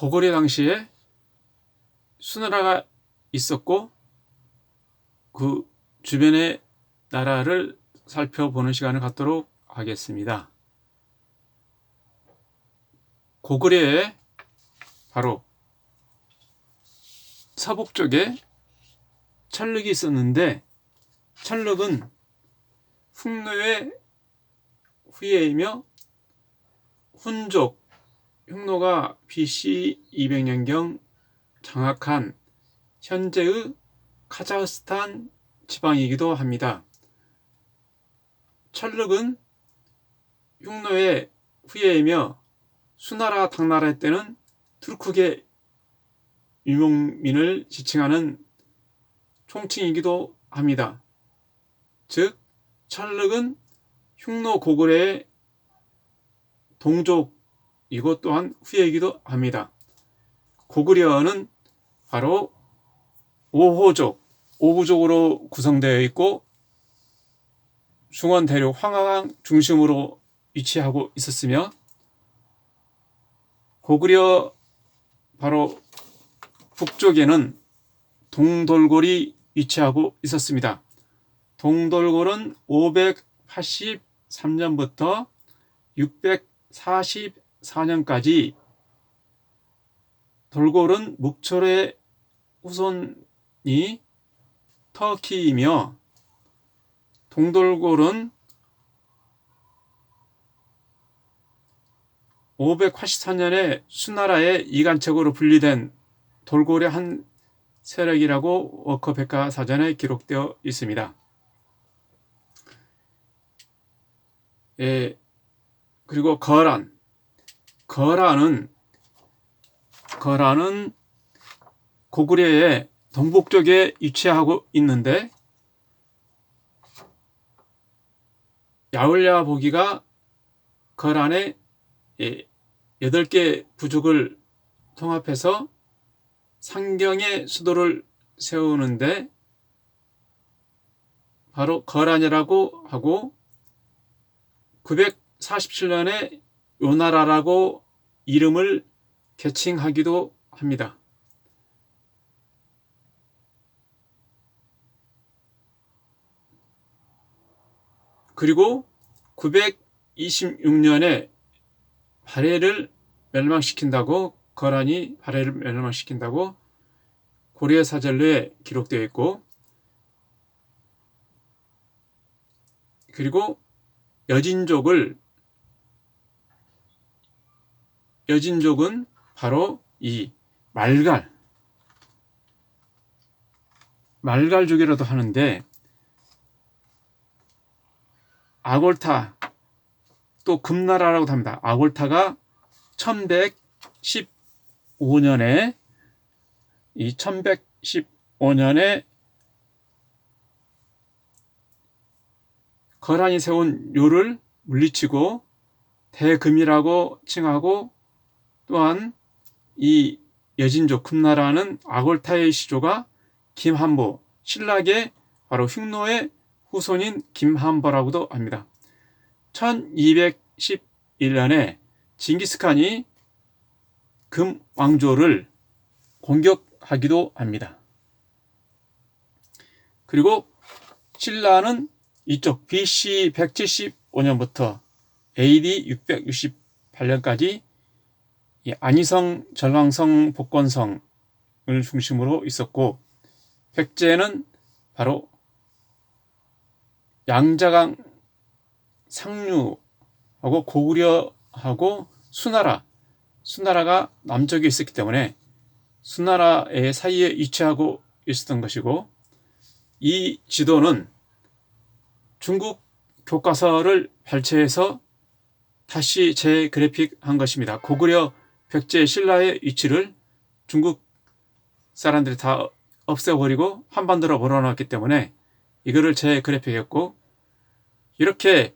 고구려 당시에 수나라가 있었고 그 주변의 나라를 살펴보는 시간을 갖도록 하겠습니다. 고구려에 바로 서북 쪽에 철륵이 있었는데 철륵은 흉노의 후예이며 훈족 흉노가 BC 200년경 장악한 현재의 카자흐스탄 지방이기도 합니다. 철륵은 흉노의 후예이며 수나라 당나라 때는 투르크계 유목민을 지칭하는 총칭이기도 합니다. 즉 철륵은 흉노 고구려의 동족 이것 또한 후예이기도 합니다. 고구려는 바로 5호족, 5부족으로 구성되어 있고 중원 대륙 황하강 중심으로 위치하고 있었으며 고구려 바로 북쪽에는 동돌골이 위치하고 있었습니다. 동돌골은 583년부터 644년까지 돌골은 묵철의 후손이 터키이며 동돌골은 584년에 수나라의 이간척으로 분리된 돌고래 한 세력이라고 워커백과 사전에 기록되어 있습니다. 예, 그리고 거란. 거란은, 거란은 고구려의 동북쪽에 위치하고 있는데, 야울야 보기가 거란의 예, 8개 부족을 통합해서 상경의 수도를 세우는데 바로 거란이라고 하고 947년에 요나라라고 이름을 개칭하기도 합니다. 그리고 926년에 발해를 멸망시킨다고 거란이 발해를 멸망시킨다고 고려 사전에 기록되어 있고 그리고 여진족을 여진족은 바로 이 말갈 말갈족이라도 하는데 아골타 또 금나라라고도 합니다. 아골타가 1115년에 이 1115년에 거란이 세운 요를 물리치고 대금이라고 칭하고 또한 이 여진족 금나라는 아골타의 시조가 김한보, 신라의 바로 흉노의 후손인 김한보라고도 합니다. 1211년에 징기스칸이 금 왕조를 공격하기도 합니다. 그리고 신라는 이쪽 BC 175년부터 AD 668년까지 안희성, 전왕성, 복건성을 중심으로 있었고 백제는 바로 양자강 상류하고 고구려하고 수나라, 수나라가 남쪽에 있었기 때문에 수나라의 사이에 위치하고 있었던 것이고 이 지도는 중국 교과서를 발췌해서 다시 재그래픽한 것입니다. 고구려 백제 신라의 위치를 중국 사람들이 다 없애버리고 한반도로 몰아넣었기 때문에 이거를 재그래픽했고 이렇게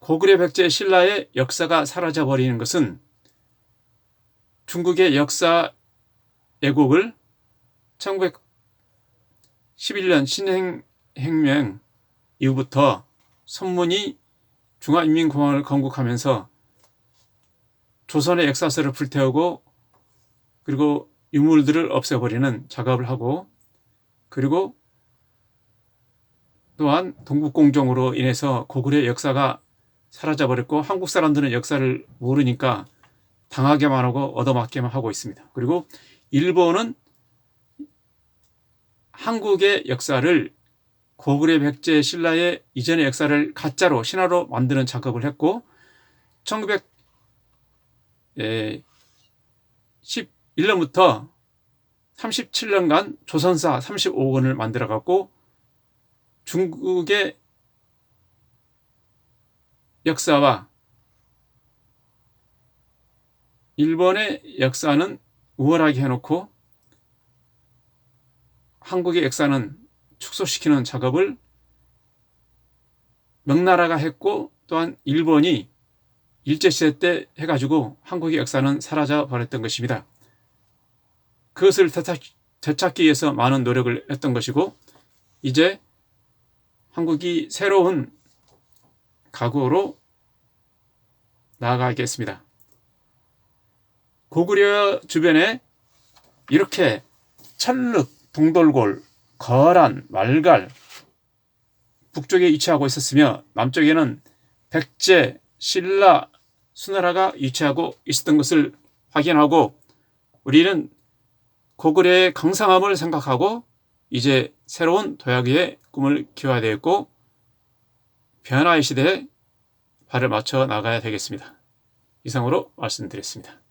고구려 백제 신라의 역사가 사라져 버리는 것은 중국의 역사 왜곡을 1911년 신행혁명 이후부터 선문이 중화인민공화국을 건국하면서 조선의 역사서를 불태우고 그리고 유물들을 없애버리는 작업을 하고 그리고 또한 동국공정으로 인해서 고구려의 역사가 사라져버렸고 한국 사람들은 역사를 모르니까 당하게만 하고 얻어맞게만 하고 있습니다. 그리고 일본은 한국의 역사를 고구려 백제 신라의 이전의 역사를 가짜로 신화로 만드는 작업을 했고 1911년부터 37년간 조선사 35권을 만들어 갖고 중국의 역사와 일본의 역사는 우월하게 해놓고 한국의 역사는 축소시키는 작업을 명나라가 했고 또한 일본이 일제시대 때 해가지고 한국의 역사는 사라져 버렸던 것입니다. 그것을 되찾기 위해서 많은 노력을 했던 것이고 이제 한국이 새로운 각오로 나아가겠습니다. 고구려 주변에 이렇게 철륵, 동돌골, 거란, 말갈 북쪽에 위치하고 있었으며 남쪽에는 백제, 신라, 수나라가 위치하고 있었던 것을 확인하고 우리는 고구려의 강상함을 생각하고 이제 새로운 도약의 꿈을 키워야 되겠고 변화의 시대에 발을 맞춰 나가야 되겠습니다. 이상으로 말씀드렸습니다.